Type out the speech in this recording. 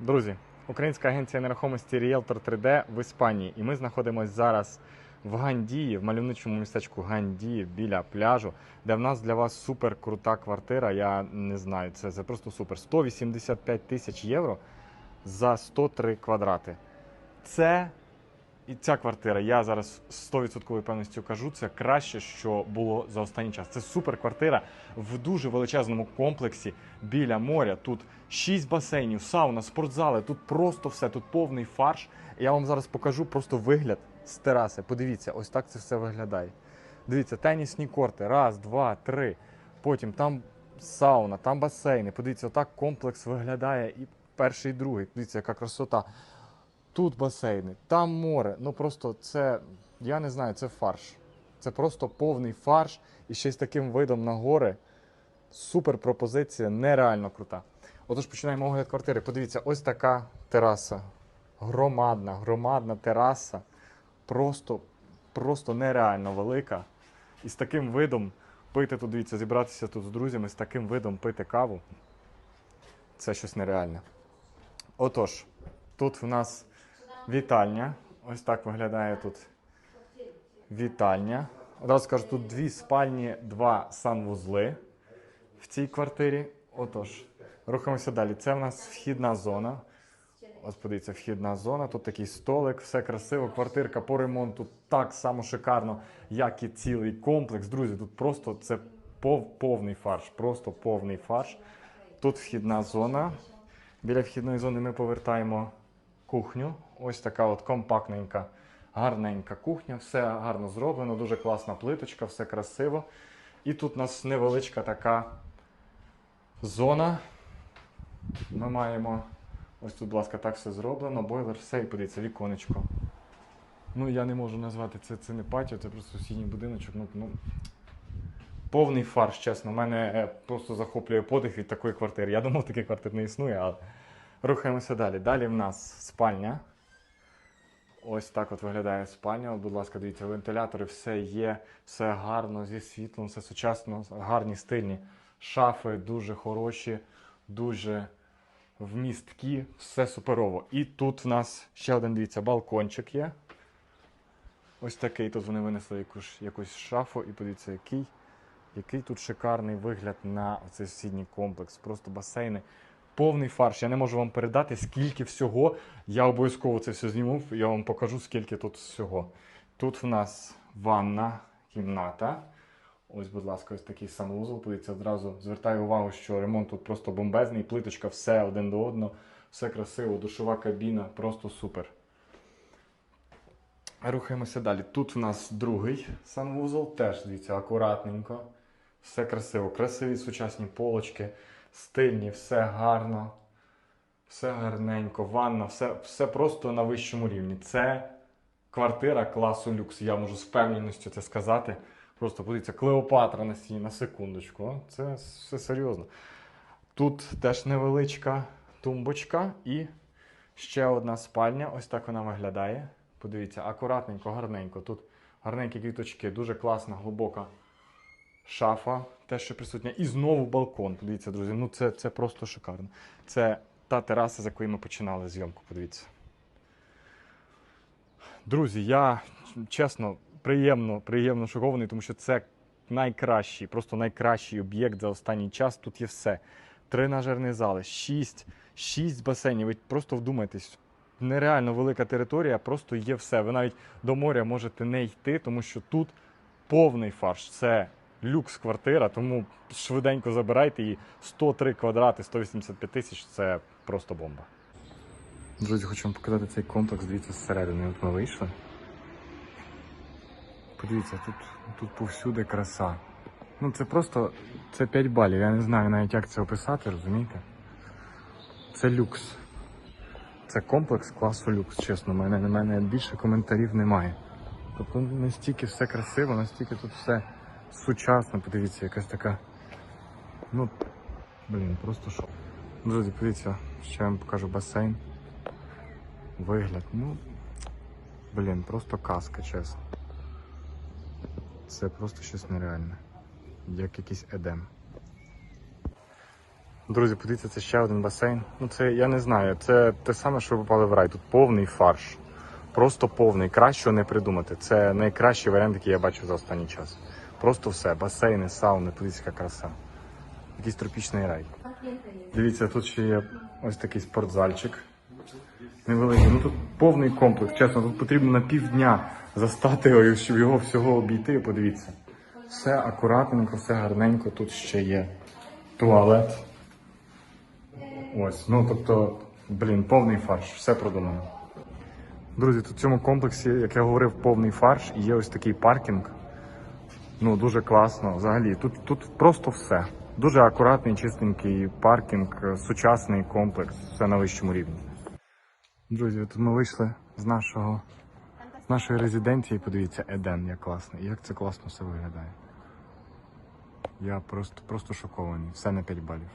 Друзі, українська агенція нерухомості Realtor 3D в Іспанії. І ми знаходимося зараз в Гандії, в мальовничому містечку Гандії біля пляжу, де в нас для вас супер крута квартира. Я не знаю, це, це просто супер. 185 тисяч євро за 103 квадрати. Це і ця квартира, я зараз 100% певністю кажу, це краще, що було за останній час. Це супер квартира в дуже величезному комплексі біля моря. Тут 6 басейнів, сауна, спортзали. Тут просто все, тут повний фарш. Я вам зараз покажу просто вигляд з тераси. Подивіться, ось так це все виглядає. Дивіться, тенісні корти. Раз, два, три. Потім там сауна, там басейни. Подивіться, отак комплекс виглядає і перший, і другий. Подивіться, яка красота. Тут басейни, там море. Ну просто це, я не знаю, це фарш. Це просто повний фарш і ще з таким видом на гори. Супер пропозиція, нереально крута. Отож, починаємо огляд квартири. Подивіться, ось така тераса. Громадна, громадна тераса. Просто, просто нереально велика. І з таким видом пити тут, дивіться, зібратися тут з друзями, з таким видом пити каву. Це щось нереальне. Отож, тут в нас вітальня. Ось так виглядає тут вітальня. Одразу скажу, тут дві спальні, два санвузли в цій квартирі. Отож, рухаємося далі. Це в нас вхідна зона. Ось подивіться, вхідна зона. Тут такий столик, все красиво. Квартирка по ремонту так само шикарно, як і цілий комплекс. Друзі, тут просто це пов- повний фарш. Просто повний фарш. Тут вхідна зона. Біля вхідної зони ми повертаємо кухню. Ось така от компактненька, гарненька кухня. Все гарно зроблено, дуже класна плиточка, все красиво. І тут у нас невеличка така зона. Ми маємо ось тут, будь ласка, так все зроблено. Бойлер, все, і подивіться, віконечко. Ну, я не можу назвати це, це не патіо, це просто сусідній будиночок. Ну, ну, повний фарш, чесно. Мене е, просто захоплює подих від такої квартири. Я думав, таких квартир не існує, але рухаємося далі. Далі в нас спальня. Ось так от виглядає спальня. Будь ласка, дивіться, вентилятори, все є, все гарно, зі світлом, все сучасно, гарні, стильні. Шафи дуже хороші, дуже вмісткі, все суперово. І тут в нас ще один, дивіться, балкончик є. Ось такий. Тут вони винесли якусь, якусь шафу, і подивіться, який, який тут шикарний вигляд на цей сусідній комплекс. Просто басейни. Повний фарш. Я не можу вам передати, скільки всього. Я обов'язково це все зніму. Я вам покажу, скільки тут всього. Тут в нас ванна кімната. Ось, будь ласка, ось такий санвузол. Подивіться, одразу звертаю увагу, що ремонт тут просто бомбезний, плиточка, все один до одного, все красиво, душова кабіна, просто супер. Рухаємося далі. Тут в нас другий санвузол, теж дивіться, акуратненько. Все красиво, красиві сучасні полочки, стильні, все гарно, все гарненько, ванна, все, все просто на вищому рівні. Це квартира класу люкс. Я можу з впевненістю це сказати. Просто подивіться, Клеопатра на стіні, на секундочку. Це все серйозно. Тут теж невеличка тумбочка і ще одна спальня. Ось так вона виглядає. Подивіться, акуратненько, гарненько. Тут гарненькі квіточки, дуже класна, глибока шафа, теж що присутня. І знову балкон. Подивіться, друзі. Ну це, це просто шикарно. Це та тераса, з якої ми починали зйомку. Подивіться. Друзі, я чесно, приємно, приємно шокований, тому що це найкращий, просто найкращий об'єкт за останній час. Тут є все. Тренажерні зали, шість, шість басейнів. Ви просто вдумайтесь. Нереально велика територія, просто є все. Ви навіть до моря можете не йти, тому що тут повний фарш. Це люкс квартира, тому швиденько забирайте її. 103 квадрати, 185 тисяч це просто бомба. Друзі, хочу вам показати цей комплекс. Дивіться зсередини. От ми вийшли. Подивіться, тут, тут повсюди краса. Ну це просто це 5 балів. Я не знаю навіть як це описати, розумієте? Це люкс. Це комплекс класу люкс, чесно. У мене, мене більше коментарів немає. Тобто настільки все красиво, настільки тут все сучасно. Подивіться, якась така. Ну, блін, просто шок. Друзі, подивіться, ще я вам покажу басейн. Вигляд, ну. Блін, просто казка, чесно. Це просто щось нереальне. Як якийсь едем. Друзі, подивіться, це ще один басейн. Ну це я не знаю. Це те саме, що ви попали в рай. Тут повний фарш. Просто повний. Кращого не придумати. Це найкращий варіант, який я бачив за останній час. Просто все. Басейни, сауни, подивіться, яка краса. Якийсь тропічний рай. Дивіться, тут ще є ось такий спортзальчик. Невеликий. Ну тут повний комплекс. Чесно, тут потрібно на півдня застати щоб його всього обійти. Подивіться. Все акуратненько, все гарненько. Тут ще є туалет. Ось, ну тобто, блін, повний фарш, все продумано. Друзі, тут в цьому комплексі, як я говорив, повний фарш і є ось такий паркінг. Ну, дуже класно. Взагалі, тут, тут просто все. Дуже акуратний, чистенький паркінг, сучасний комплекс, все на вищому рівні. Друзі, тут ми вийшли з нашого з нашої резиденції. Подивіться, Еден, як класно. Як це класно все виглядає. Я просто, просто шокований. Все на 5 балів.